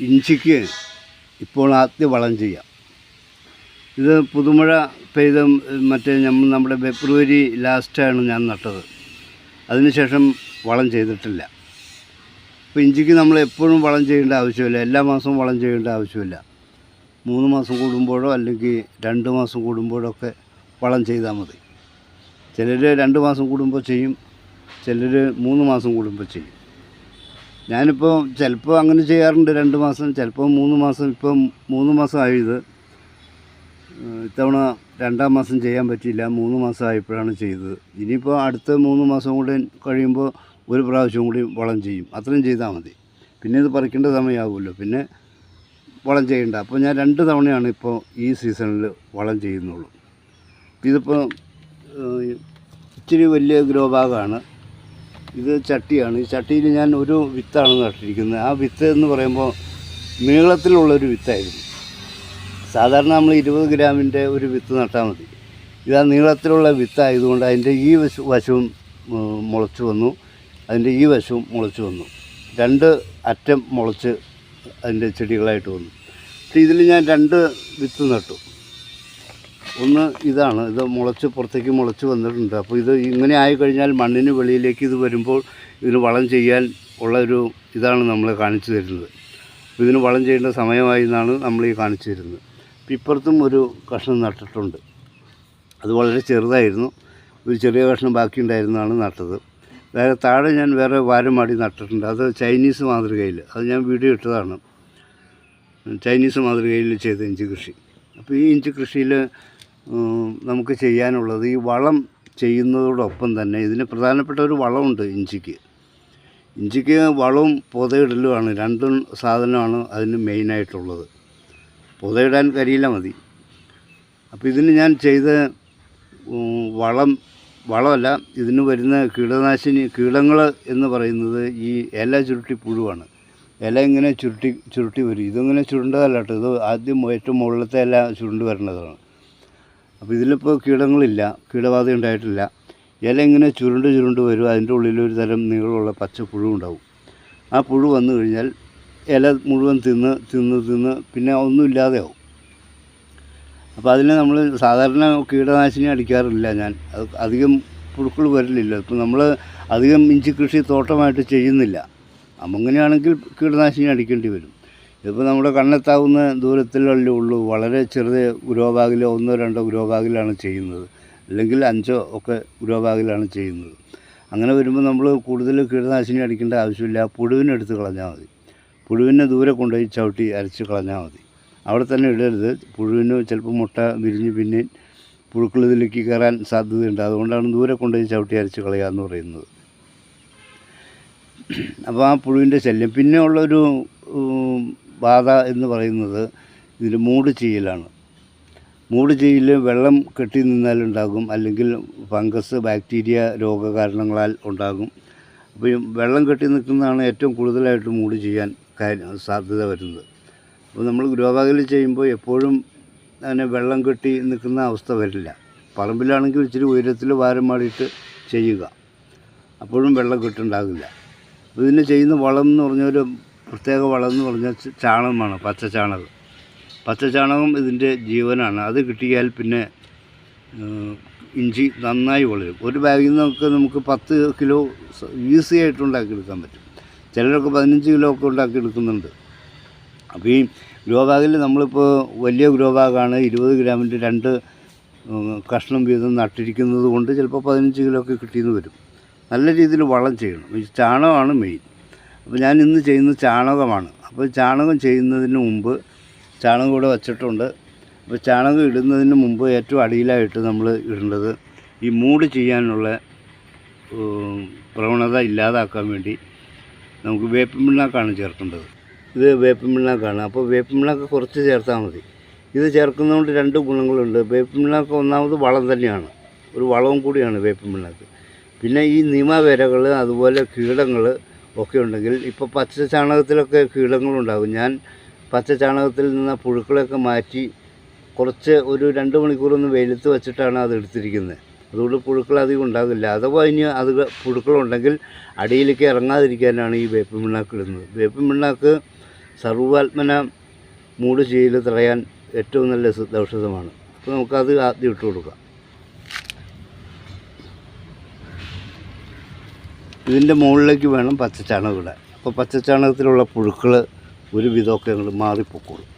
ഇഞ്ചിക്ക് ഇപ്പോൾ ആദ്യ വളം ചെയ്യാം. ഇത് പുതുമഴ പെയ്ത മറ്റേ നമ്മൾ നമ്മുടെ ഫെബ്രുവരി ലാസ്റ്റാണ് ഞാൻ നട്ടത്. അതിനുശേഷം വളം ചെയ്തിട്ടില്ല. അപ്പോൾ ഇഞ്ചിക്ക് നമ്മൾ എപ്പോഴും വളം ചെയ്യേണ്ട ആവശ്യമില്ല. എല്ലാ മാസവും വളം ചെയ്യേണ്ട ആവശ്യമില്ല. മൂന്ന് മാസം കൂടുമ്പോഴോ അല്ലെങ്കിൽ രണ്ട് മാസം കൂടുമ്പോഴോ ഒക്കെ വളം ചെയ്താൽ മതി. ചിലർ രണ്ട് മാസം കൂടുമ്പോൾ ചെയ്യും. ചിലർ മൂന്ന് മാസം കൂടുമ്പോൾ ചെയ്യും. ഞാനിപ്പോൾ ചിലപ്പോൾ അങ്ങനെ ചെയ്യാറുണ്ട്. രണ്ട് മാസം ചിലപ്പോൾ മൂന്ന് മാസം ഇപ്പം മൂന്ന് മാസമായി ഇത്. ഏഹ് ഇത്തവണ രണ്ടാം മാസം ചെയ്യാൻ പറ്റിയില്ല. മൂന്ന് മാസം ആയപ്പോഴാണ് ചെയ്തത്. ഇനിയിപ്പോൾ അടുത്ത മൂന്ന് മാസം കൂടി കഴിയുമ്പോൾ ഒരു പ്രാവശ്യം കൂടി വളം ചെയ്യും. അത്രയും ചെയ്താൽ മതി. പിന്നെ ഇത് പറിക്കേണ്ട സമയമാകുമല്ലോ പിന്നെ വളം ചെയ്യേണ്ട. അപ്പോൾ ഞാൻ രണ്ട് തവണയാണ് ഇപ്പോൾ ഈ സീസണിൽ വളം ചെയ്യുന്നുള്ളൂ. ഇതിപ്പോൾ ഇച്ചിരി വലിയ ഗ്രോ ബാഗാണ് ഇത് ചട്ടിയാണ്. ഈ ചട്ടിയിൽ ഞാൻ ഒരു വിത്താണ് നട്ടിരിക്കുന്നത്. ആ വിത്ത് എന്ന് പറയുമ്പോൾ നീളത്തിലുള്ളൊരു വിത്തായിരുന്നു. സാധാരണ നമ്മൾ ഇരുപത് ഗ്രാമിന്റെ ഒരു വിത്ത് നട്ടാൽ മതി. ഇത് ആ നീളത്തിലുള്ള വിത്തായതുകൊണ്ട് അതിന്റെ ഈ വശ വശവും മുളച്ചു വന്നു. അതിന്റെ ഈ വശവും മുളച്ചു വന്നു. രണ്ട് അറ്റം മുളച്ച് അതിന്റെ ചെടികളായിട്ട് വന്നു. ഇതിൽ ഞാൻ രണ്ട് വിത്ത് നട്ടു. ഒന്ന് ഇതാണ് ഇത് മുളച്ച് പുറത്തേക്ക് മുളച്ച് വന്നിട്ടുണ്ട്. അപ്പോൾ ഇത് ഇങ്ങനെ ആയി കഴിഞ്ഞാൽ മണ്ണിന് വെളിയിലേക്ക് ഇത് വരുമ്പോൾ ഇതിന് വളം ചെയ്യാൻ ഉള്ള ഒരു ഇതാണ് നമ്മൾ കാണിച്ചു തരുന്നത്. ഇതിന് വളം ചെയ്യേണ്ട സമയമായി എന്നാണ് നമ്മൾ ഈ കാണിച്ചു തരുന്നത്. അപ്പം ഇപ്പുറത്തും ഒരു കഷ്ണം നട്ടിട്ടുണ്ട്. അത് വളരെ ചെറുതായിരുന്നു. ഒരു ചെറിയ കഷ്ണം ബാക്കി ഉണ്ടായിരുന്നതാണ് നട്ടത്. വേറെ താഴെ ഞാൻ വേറെ വാരമാടി നട്ടിട്ടുണ്ട്. അത് ചൈനീസ് മാതൃകയിൽ. അത് ഞാൻ വീഡിയോ ഇട്ടതാണ്. ചൈനീസ് മാതൃകയിൽ ചെയ്ത ഇഞ്ചി കൃഷി. അപ്പോൾ ഈ ഇഞ്ചി കൃഷിയിൽ നമുക്ക് ചെയ്യാനുള്ളത് ഈ വളം ചെയ്യുന്നതോടൊപ്പം തന്നെ ഇതിന് പ്രധാനപ്പെട്ട ഒരു വളമുണ്ട് ഇഞ്ചിക്ക്. ഇഞ്ചിക്ക് വളവും പുതയിടലുമാണ് രണ്ടും സാധനമാണ് അതിന് മെയിനായിട്ടുള്ളത്. പുതയിടാൻ കരിയില മതി. അപ്പോൾ ഇതിന് ഞാൻ ചെയ്ത വളം വളമല്ല ഇതിന് വരുന്ന കീടനാശിനി കീടങ്ങൾ എന്ന് പറയുന്നത് ഈ ഇല ചുരുട്ടി പുഴുവാണ്. ഇല ഇങ്ങനെ ചുരുട്ടി ചുരുട്ടി വരും. ഇതിങ്ങനെ ചുരുണ്ടതല്ല കേട്ടോ ഇത് ആദ്യം ഏറ്റവും മുകളിലത്തെ ഇല ചുരുണ്ട് വരണതാണ് അപ്പോൾ ഇതിലിപ്പോൾ കീടങ്ങളില്ല കീടബാധ ഉണ്ടായിട്ടില്ല. ഇല ഇങ്ങനെ ചുരുണ്ട് ചുരുണ്ട് വരും അതിന്റെ ഉള്ളിൽ ഒരു തരം നീളമുള്ള പച്ച പുഴു ഉണ്ടാവും. ആ പുഴു വന്നു കഴിഞ്ഞാൽ ഇല മുഴുവൻ തിന്ന് തിന്ന് തിന്ന് പിന്നെ ഒന്നുമില്ലാതെയാവും അപ്പോൾ അതിന് നമ്മൾ സാധാരണ കീടനാശിനി അടിക്കാറില്ല ഞാൻ. അത് അധികം പുഴുക്കൾ വരില്ല ഇപ്പം നമ്മൾ അധികം ഇഞ്ചി കൃഷി തോട്ടമായിട്ട് ചെയ്യുന്നില്ല. അങ്ങനെയാണെങ്കിൽ കീടനാശിനി അടിക്കേണ്ടി വരും. ഇതിപ്പോൾ നമ്മുടെ കണ്ണെത്താവുന്ന ദൂരത്തിലല്ലേ ഉള്ളൂ. വളരെ ചെറിയ ഗ്രോബാഗിലോ ഒന്നോ രണ്ടോ ഗ്രോബാഗിലാണ് ചെയ്യുന്നത്. അല്ലെങ്കിൽ അഞ്ചോ ഒക്കെ ഗ്രോബാഗിലാണ് ചെയ്യുന്നത്. അങ്ങനെ വരുമ്പോൾ നമ്മൾ കൂടുതൽ കീടനാശിനി അടിക്കേണ്ട ആവശ്യമില്ല. പുഴുവിനെടുത്ത് കളഞ്ഞാൽ മതി. പുഴുവിനെ ദൂരെ കൊണ്ടുപോയി ചവിട്ടി അരച്ച് കളഞ്ഞാൽ മതി. അവിടെ തന്നെ ഇടരുത്. പുഴുവിന് ചിലപ്പോൾ മുട്ട വിരിഞ്ഞ് പിന്നെ പുഴുക്കൾ ഇതിലേക്ക് കയറാൻ സാധ്യതയുണ്ട്. അതുകൊണ്ടാണ് ദൂരെ കൊണ്ടുപോയി ചവിട്ടി അരച്ച് കളയുക എന്ന് പറയുന്നത്. അപ്പോൾ ആ പുഴുവിന്റെ ശല്യം. പിന്നെ ഉള്ളൊരു ബാധ എന്ന് പറയുന്നത് ഇതിൽ മൂട് ചെയ്യലാണ്. മൂട് ചെയ്യൽ വെള്ളം കെട്ടി നിന്നാലുണ്ടാകും അല്ലെങ്കിൽ ഫംഗസ് ബാക്ടീരിയ രോഗകാരണങ്ങളാൽ ഉണ്ടാകും. അപ്പോൾ ഈ വെള്ളം കെട്ടി നിൽക്കുന്നതാണ് ഏറ്റവും കൂടുതലായിട്ട് മൂട് ചെയ്യാൻ സാധ്യത വരുന്നത്. അപ്പോൾ നമ്മൾ ഗ്രോബാഗിൽ ചെയ്യുമ്പോൾ എപ്പോഴും അങ്ങനെ വെള്ളം കെട്ടി നിൽക്കുന്ന അവസ്ഥ വരില്ല. പറമ്പിലാണെങ്കിൽ ഇച്ചിരി ഉയരത്തിൽ വാരം മാടിയിട്ട് ചെയ്യുക. അപ്പോഴും വെള്ളം കെട്ടുണ്ടാകില്ല. ഇതിന് ചെയ്യുന്ന വളം എന്ന് പറഞ്ഞ ഒരു പ്രത്യേക വളം എന്ന് പറഞ്ഞാൽ ചാണകമാണ് പച്ച ചാണകം പച്ച ചാണകം ഇതിന്റെ ജീവനാണ്. അത് കിട്ടിയാൽ പിന്നെ ഇഞ്ചി നന്നായി വളരും. ഒരു ബാഗിൽ നിന്നൊക്കെ നമുക്ക് പത്ത് കിലോ ഈസി ആയിട്ട് ഉണ്ടാക്കിയെടുക്കാൻ പറ്റും. ചിലരൊക്കെ പതിനഞ്ച് കിലോ ഒക്കെ ഉണ്ടാക്കിയെടുക്കുന്നുണ്ട്. അപ്പോൾ ഈ ഗ്രോ ബാഗിൽ നമ്മളിപ്പോൾ വലിയ ഗ്രോ ബാഗാണ് ഇരുപത് ഗ്രാമിന്റെ രണ്ട് കഷ്ണം വീതം നട്ടിരിക്കുന്നത് കൊണ്ട് ചിലപ്പോൾ പതിനഞ്ച് കിലോ ഒക്കെ കിട്ടിയെന്ന് വരും. നല്ല രീതിയിൽ വളം ചെയ്യണം. ഈ ചാണകമാണ് മെയിൻ. അപ്പോൾ ഞാൻ ഇന്ന് ചെയ്യുന്നത് ചാണകമാണ്. അപ്പോൾ ചാണകം ചെയ്യുന്നതിന് മുമ്പ് ചാണകം കൂടെ വച്ചിട്ടുണ്ട്. അപ്പോൾ ചാണകം ഇടുന്നതിന് മുമ്പ് ഏറ്റവും അടിയിലായിട്ട് നമ്മൾ ഇടേണ്ടത് ഈ മൂട് ചെയ്യാനുള്ള പ്രവണത ഇല്ലാതാക്കാൻ വേണ്ടി നമുക്ക് വേപ്പിൻ പിണ്ണാക്കാണ് ചേർക്കേണ്ടത്. ഇത് വേപ്പിൻ പിണ്ണാക്കാണ്. അപ്പോൾ വേപ്പിൻ പിണ്ണാക്ക് കുറച്ച് ചേർത്താൽ മതി. ഇത് ചേർക്കുന്നതുകൊണ്ട് രണ്ട് ഗുണങ്ങളുണ്ട്. വേപ്പിൻ പിണ്ണാക്ക് ഒന്നാമത് വളം തന്നെയാണ്. ഒരു വളവും കൂടിയാണ് വേപ്പിൻ പിണ്ണാക്ക്. പിന്നെ ഈ നിമ വരകൾ അതുപോലെ കീടങ്ങൾ ഒക്കെ ഉണ്ടെങ്കിൽ ഇപ്പോൾ പച്ച ചാണകത്തിലൊക്കെ കീടങ്ങളുണ്ടാകും. ഞാൻ പച്ച ചാണകത്തിൽ നിന്ന് പുഴുക്കളൊക്കെ മാറ്റി കുറച്ച് ഒരു രണ്ട് മണിക്കൂറൊന്ന് വെയിലത്ത് വെച്ചിട്ടാണ് അത് എടുത്തിരിക്കുന്നത്. അതുകൊണ്ട് പുഴുക്കൾ അധികം ഉണ്ടാകില്ല. അഥവാ ഇനി അത് പുഴുക്കളുണ്ടെങ്കിൽ അടിയിലേക്ക് ഇറങ്ങാതിരിക്കാനാണ് ഈ വേപ്പ് മിണ്ണാക്ക് ഇടുന്നത്. വേപ്പ് മിണ്ണാക്ക് സർവാത്മന മൂട് ചെയ്യൽ തടയാൻ ഏറ്റവും നല്ല ഔഷധമാണ് അപ്പോൾ നമുക്കത് ആദ്യം ഇട്ട് കൊടുക്കാം. ഇതിന്റെ മുകളിലേക്ക് വേണം പച്ചച്ചാണകം ഇടാൻ. അപ്പോൾ പച്ചച്ചാണകത്തിലുള്ള പുഴുക്കൾ ഒരു വിധമൊക്കെ അങ്ങോട്ട് മാറിപ്പോക്കോളും.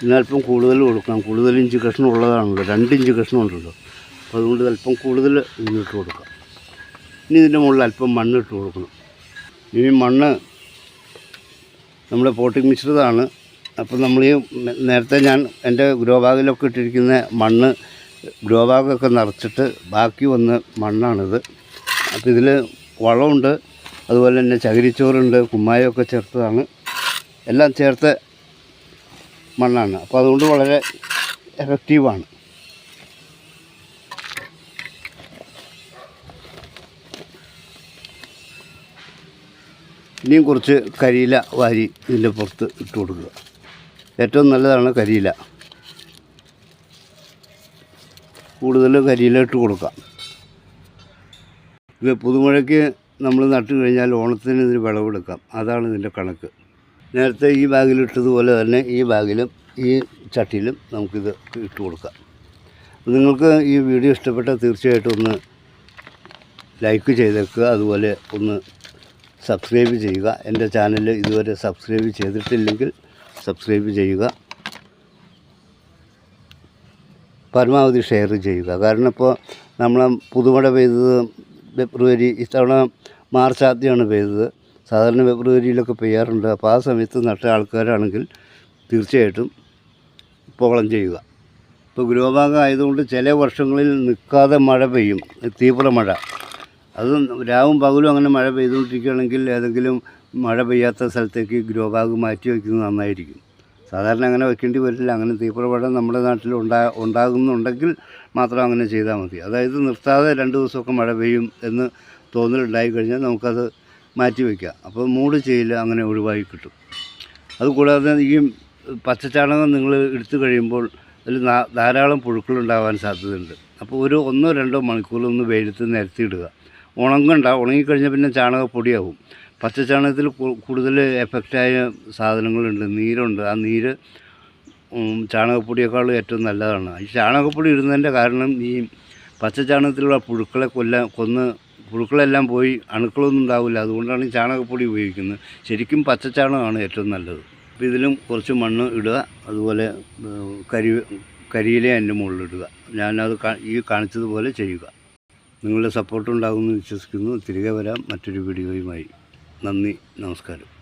ഇതിനല്പം കൂടുതൽ കൊടുക്കണം. കൂടുതൽ ഇഞ്ച് കഷ്ണം ഉള്ളതാണല്ലോ രണ്ട് ഇഞ്ച് കഷ്ണം ഉണ്ടല്ലോ അപ്പോൾ അതുകൊണ്ട് അല്പം കൂടുതൽ ഇതിനിട്ട് കൊടുക്കാം. ഇനി ഇതിന്റെ മുകളിൽ അല്പം മണ്ണ് ഇട്ട് കൊടുക്കണം. ഇനി മണ്ണ് നമ്മുടെ പോട്ടിംഗ് മിശ്രിതമാണ്. അപ്പോൾ നമ്മൾ ഈ നേരത്തെ ഞാൻ എന്റെ ഗ്രോ ബാഗിലൊക്കെ ഇട്ടിരിക്കുന്ന മണ്ണ് ഗ്രോ ബാഗൊക്കെ നിറച്ചിട്ട് ബാക്കി വന്ന മണ്ണാണിത്. അപ്പോൾ ഇതിൽ വളമുണ്ട്. അതുപോലെ തന്നെ ചകിരിച്ചോറുണ്ട് കുമ്മായമൊക്കെ ചേർത്തതാണ്. എല്ലാം ചേർത്ത് മണ്ണാണ്. അപ്പോൾ അതുകൊണ്ട് വളരെ എഫക്റ്റീവാണ് ഇനിയും കുറച്ച് കരിയില വാരി ഇതിന്റെ പുറത്ത് ഇട്ട് കൊടുക്കുക. ഏറ്റവും നല്ലതാണ് കരിയില. കൂടുതൽ കരിയില ഇട്ട് കൊടുക്കാം. ഇത് പുതുമഴയ്ക്ക് നമ്മൾ നട്ടു കഴിഞ്ഞാൽ ഓണത്തിന് ഇതിന് വിളവെടുക്കാം. അതാണ് ഇതിന്റെ കണക്ക്. നേരത്തെ ഈ ബാഗിലിട്ടതുപോലെ തന്നെ ഈ ബാഗിലും ഈ ചട്ടിയിലും നമുക്കിത് ഇട്ട് കൊടുക്കാം. നിങ്ങൾക്ക് ഈ വീഡിയോ ഇഷ്ടപ്പെട്ടാൽ തീർച്ചയായിട്ടും ഒന്ന് ലൈക്ക് ചെയ്തേക്കുക അതുപോലെ ഒന്ന് സബ്സ്ക്രൈബ് ചെയ്യുക. എന്റെ ചാനൽ ഇതുവരെ സബ്സ്ക്രൈബ് ചെയ്തിട്ടില്ലെങ്കിൽ സബ്സ്ക്രൈബ് ചെയ്യുക. പരമാവധി ഷെയർ ചെയ്യുക. കാരണം ഇപ്പോൾ നമ്മൾ പുതുമഴ പെയ്തത് ഫെബ്രുവരി ഇത്തവണ മാർച്ച് ആദ്യമാണ് പെയ്തത്. സാധാരണ ഫെബ്രുവരിയിലൊക്കെ പെയ്യാറുണ്ട്. അപ്പോൾ ആ സമയത്ത് നട്ട ആൾക്കാരാണെങ്കിൽ തീർച്ചയായിട്ടും പോകളം ചെയ്യുക. ഇപ്പോൾ ഗ്രോഭാഗം ആയതുകൊണ്ട് ചില വർഷങ്ങളിൽ നിൽക്കാതെ മഴ പെയ്യും. തീവ്ര മഴ. അത് രാവും പകലും അങ്ങനെ മഴ പെയ്തുകൊണ്ടിരിക്കുകയാണെങ്കിൽ ഏതെങ്കിലും മഴ പെയ്യാത്ത സ്ഥലത്തേക്ക് ഗ്രോഭാഗം മാറ്റി വയ്ക്കുന്നത് നന്നായിരിക്കും. സാധാരണ അങ്ങനെ വെക്കേണ്ടി വരില്ല. അങ്ങനെ തീവ്രമഴ നമ്മുടെ നാട്ടിൽ ഉണ്ടാ ഉണ്ടാകുന്നുണ്ടെങ്കിൽ മാത്രം അങ്ങനെ ചെയ്താൽ മതി. അതായത് നിർത്താതെ രണ്ട് ദിവസമൊക്കെ മഴ പെയ്യും എന്ന് തോന്നലുണ്ടായി കഴിഞ്ഞാൽ നമുക്കത് മാറ്റി വയ്ക്കുക. അപ്പോൾ മൂട് ചെയ്യില്ല അങ്ങനെ ഒഴിവായി കിട്ടും. അതുകൂടാതെ ഈ പച്ചച്ചാണകം നിങ്ങൾ എടുത്തു കഴിയുമ്പോൾ അതിൽ ധാരാളം പുഴുക്കളുണ്ടാവാൻ സാധ്യതയുണ്ട്. അപ്പോൾ ഒരു ഒന്നോ രണ്ടോ മണിക്കൂറൊന്ന് വെയിലത്ത് നിരത്തിയിടുക. ഉണങ്ങണ്ട ഉണങ്ങിക്കഴിഞ്ഞാൽ പിന്നെ ചാണകപ്പൊടിയാവും പച്ചച്ചാണകത്തിൽ കൂടുതൽ എഫക്റ്റായ സാധനങ്ങളുണ്ട്. നീരുണ്ട്. ആ നീര് ചാണകപ്പൊടിയേക്കാൾ ഏറ്റവും നല്ലതാണ്. ഈ ചാണകപ്പൊടി ഇടുന്നതിന്റെ കാരണം ഈ പച്ചച്ചാണകത്തിലുള്ള പുഴുക്കളെ കൊല്ലാൻ കൊന്ന് പുഴുക്കളെല്ലാം പോയി അണുക്കളൊന്നും ഉണ്ടാവില്ല. അതുകൊണ്ടാണ് ചാണകപ്പൊടി ഉപയോഗിക്കുന്നത്. ശരിക്കും പച്ചച്ചാണകമാണ് ഏറ്റവും നല്ലത്. അപ്പോൾ ഇതിലും കുറച്ച് മണ്ണ് ഇടുക അതുപോലെ കരി കരിയിലേ അതിന്റെ മുകളിലിടുക ഞാനത് ഈ കാണിച്ചതുപോലെ ചെയ്യുക. നിങ്ങളുടെ സപ്പോർട്ട് ഉണ്ടാകുമെന്ന് വിശ്വസിക്കുന്നു. തിരികെ വരാം. മറ്റൊരു വീഡിയോയുമായി. നന്ദി. നമസ്കാരം.